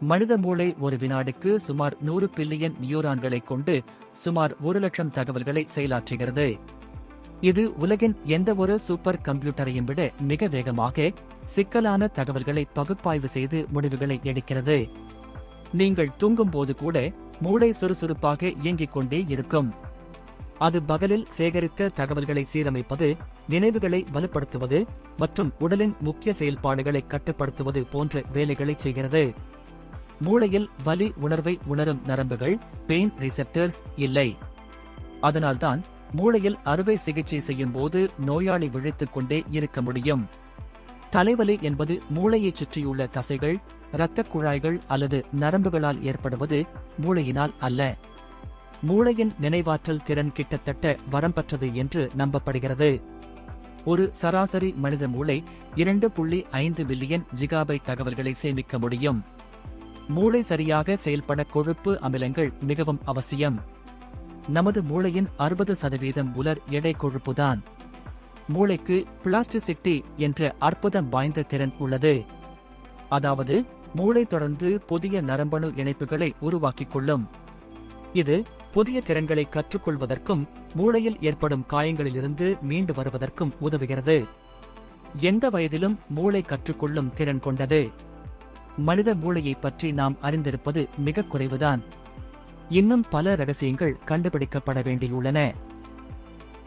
மனித மூளை ஒரு வினாடிக்கு சுமார் நூறு பில்லியன் நியூரான்களை கொண்டு சுமார் ஒரு லட்சம் தகவல்களை செயலாற்றுகிறது. இது உலகின் எந்த ஒரு சூப்பர் கம்ப்யூட்டரையும் விட மிக வேகமாக சிக்கலான தகவல்களை பகுப்பாய்வு செய்து முடிவுகளை எடுக்கிறது. நீங்கள் தூங்கும்போது கூட மூளை சுறுசுறுப்பாக இயங்கிக் கொண்டே இருக்கும். அது பகலில் சேகரித்த தகவல்களை சீரமைப்பது நினைவுகளை வலுப்படுத்துவது மற்றும் உடலின் முக்கிய செயல்பாடுகளை கட்டுப்படுத்துவது போன்ற வேலைகளை செய்கிறது. மூளையில் வலி உணர்வை உணரும் நரம்புகள் பெயின் ரிசெப்டர்ஸ் இல்லை. அதனால்தான் மூளையில் அறுவை சிகிச்சை செய்யும் போது நோயாளி விழித்துக் கொண்டே இருக்க முடியும். தலைவலி என்பது மூளையைச் சுற்றியுள்ள தசைகள் இரத்த குழாய்கள் அல்லது நரம்புகளால் ஏற்படுவது மூளையினால் அல்ல. மூளையின் நினைவாற்றல் திறன் கிட்டத்தட்ட வரம்பற்றது என்று நம்பப்படுகிறது. ஒரு சராசரி மனித மூளை இரண்டு புள்ளி ஐந்து பில்லியன் ஜிகாபைட் தகவல்களை சேமிக்க முடியும். மூளை சரியாக செயல்பட கொழுப்பு அமிலங்கள் மிகவும் அவசியம். நமது மூளையின் அறுபது சதவீதம் உலர் எடை கொழுப்புதான். மூளைக்கு பிளாஸ்டிசிட்டி என்ற அற்புதம் வாய்ந்த திறன் உள்ளது. அதாவது மூளை தொடர்ந்து புதிய நரம்பணு இணைப்புகளை உருவாக்கிக் கொள்ளும் இது புதிய திறன்களை கற்றுக்கொள்வதற்கும் மூளையில் ஏற்படும் காயங்களிலிருந்து மீண்டு வருவதற்கும் உதவுகிறது. எந்த வயதிலும் மூளை கற்றுக்கொள்ளும் திறன் கொண்டது. மனித மூளையைப் பற்றி நாம் அறிந்திருப்பது மிக குறைவுதான். இன்னும் பல ரகசியங்கள் கண்டுபிடிக்கப்பட வேண்டியுள்ளன.